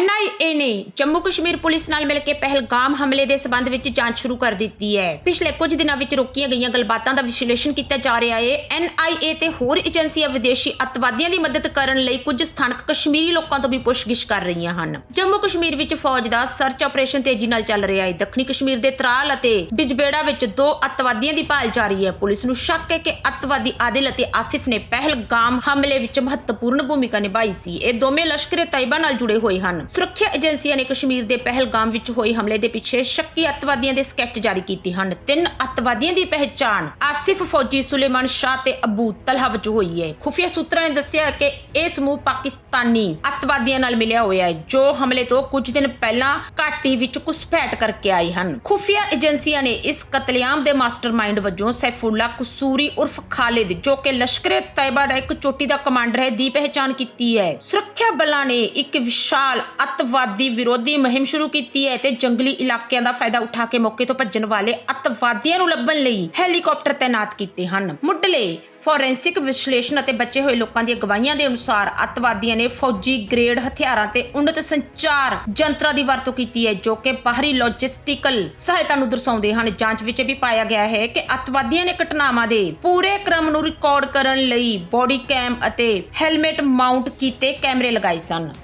NIA ਨੇ Jammu Kashmir police ਨਾਲ ਮਿਲ ਕੇ ਪਹਿਲਗਾਮ ਹਮਲੇ ਦੇ ਸਬੰਧ ਵਿੱਚ ਜਾਂਚ ਸ਼ੁਰੂ ਕਰ ਦਿੱਤੀ ਹੈ। ਪਿਛਲੇ ਕੁਝ ਦਿਨਾਂ ਵਿੱਚ ਰੋਕੀਆਂ ਗਈਆਂ ਗੱਲਬਾਤਾਂ ਦਾ ਵਿਸ਼ਲੇਸ਼ਣ ਕੀਤਾ ਜਾ ਰਿਹਾ ਹੈ। ਐਨਆਈਏ ਤੇ ਹੋਰ ਏਜੰਸੀਆਂ ਵਿਦੇਸ਼ੀ ਅੱਤਵਾਦੀਆਂ ਦੀ ਮਦਦ ਕਰਨ ਲਈ ਕੁਝ ਸਥਾਨਕ ਕਸ਼ਮੀਰੀ ਲੋਕਾਂ ਤੋਂ ਵੀ ਪੁੱਛਗਿੱਛ ਕਰ ਰਹੀਆਂ ਹਨ। ਜੰਮੂ ਕਸ਼ਮੀਰ ਵਿੱਚ ਫੌਜ ਦਾ ਸਰਚ ਆਪਰੇਸ਼ਨ ਤੇਜ਼ੀ ਨਾਲ ਚੱਲ ਰਿਹਾ ਹੈ। ਦੱਖਣੀ ਕਸ਼ਮੀਰ ਦੇ ਤਰਾਲ ਅਤੇ ਬਿਜਬੇੜਾ ਵਿੱਚ ਦੋ ਅੱਤਵਾਦੀਆਂ ਦੀ ਭਾਲ ਜਾਰੀ ਹੈ। ਪੁਲਿਸ ਨੂੰ ਸ਼ੱਕ ਹੈ ਕਿ ਅੱਤਵਾਦੀ ਆਦਿਲ ਅਤੇ ਆਸਿਫ ਨੇ ਪਹਿਲਗਾਮ ਹਮਲੇ ਵਿੱਚ ਮਹੱਤਵਪੂਰਨ ਭੂਮਿਕਾ ਨਿਭਾਈ ਸੀ। ਇਹ ਦੋਵੇਂ ਲਸ਼ਕਰੇ ਤੈਯਬਾ ਨਾਲ ਜੁੜੇ ਹੋਏ ਹਨ। ਸੁਰੱਖਿਆ ਏਜੰਸੀਆਂ ਨੇ ਕਸ਼ਮੀਰ ਦੇ ਪਹਿਲਗਾਮ ਵਿੱਚ ਹੋਏ ਹਮਲੇ ਦੇ ਪਿੱਛੇ ਸ਼ੱਕੀ ਅੱਤਵਾਦੀਆਂ ਦੇ ਸਕੈਚ ਜਾਰੀ ਕੀਤੇ ਹਨ। ਤਿੰਨ ਅੱਤਵਾਦੀਆਂ ਦੀ ਪਹਿਚਾਣ ਆਸਿਫ ਫੌਜੀ ਸੁਲੇਮਾਨ ਸ਼ਾਹ ਤੇ ਅਬੂ ਤਲਹਾ ਵਿੱਚ ਹੋਈ ਹੈ। ਖੁਫੀਆ ਸੂਤਰਾਂ ਨੇ ਦੱਸਿਆ ਕਿ ਇਹ ਸਮੂਹ ਪਾਕਿਸਤਾਨੀ ਅੱਤਵਾਦੀਆਂ ਨਾਲ ਮਿਲਿਆ ਹੋਇਆ ਹੈ, ਜੋ ਹਮਲੇ ਤੋਂ ਕੁਝ ਦਿਨ ਪਹਿਲਾਂ ਘਾਟੀ ਵਿੱਚ ਘੁਸਪੈਠ ਕਰਕੇ ਆਏ ਹਨ। ਖੁਫੀਆ ਏਜੰਸੀਆਂ ਨੇ ਇਸ ਕਤਲੇਆਮ ਦੇ ਮਾਸਟਰਮਾਈਂਡ ਵਜੋਂ ਸੈਫੁੱਲਾ ਕਸੂਰੀ ਉਰਫ ਖਾਲਿਦ, ਜੋ ਕਿ ਲਸ਼ਕਰੇ ਤੈਯਬਾ ਦਾ ਇੱਕ ਚੋਟੀ ਦਾ ਕਮਾਂਡਰ ਹੈ, ਦੀ ਪਹਿਚਾਣ ਕੀਤੀ ਹੈ। ਸੁਰੱਖਿਆ ਬਲਾਂ ਨੇ ਇੱਕ ਵਿਸ਼ਾਲ ਅੱਤਵਾਦੀ ਵਿਰੋਧੀ ਮੁਹਿੰਮ ਸ਼ੁਰੂ ਕੀਤੀ ਹੈ ਤੇ ਜੰਗਲੀ ਇਲਾਕਿਆਂ ਦਾ ਫਾਇਦਾ ਉਠਾ ਕੇ ਮੌਕੇ ਤੋਂ ਭੱਜਣ ਵਾਲੇ ਅੱਤਵਾਦੀਆਂ ਨੂੰ ਲੱਭਣ ਲਈ ਹੈਲੀਕਾਪਟਰ ਤਾਇਨਾਤ ਕੀਤੇ ਹਨ। ਮੁੱਢਲੇ ਫੋਰੈਂਸਿਕ ਵਿਸ਼ਲੇਸ਼ਣ ਅਤੇ ਬਚੇ ਹੋਏ ਲੋਕਾਂ ਦੀਆਂ ਗਵਾਹੀਆਂ ਦੇ ਅਨੁਸਾਰ ਅੱਤਵਾਦੀਆਂ ਨੇ ਫੌਜੀ ਗ੍ਰੇਡ ਹਥਿਆਰਾਂ ਤੇ ਉન્નਤ ਸੰਚਾਰ ਯੰਤਰਾਂ ਦੀ ਵਰਤੋਂ ਕੀਤੀ ਹੈ, ਜੋ ਕਿ ਬਾਹਰੀ ਲੌਜਿਸਟਿਕਲ ਸਹਾਇਤਾ ਨੂੰ ਦਰਸਾਉਂਦੇ ਹਨ। ਜਾਂਚ ਵਿੱਚ ਇਹ ਵੀ ਪਾਇਆ ਗਿਆ ਹੈ ਕਿ ਅੱਤਵਾਦੀਆਂ ਨੇ ਘਟਨਾਵਾਂ ਦੇ ਪੂਰੇ ਕ੍ਰਮ ਨੂੰ ਰਿਕਾਰਡ ਕਰਨ ਲਈ ਬੋਡੀ ਕੈਮ ਅਤੇ ਹੈਲਮਟ ਮਾਊਂਟ ਕੀਤੇ ਕੈਮਰੇ ਲਗਾਏ ਸਨ।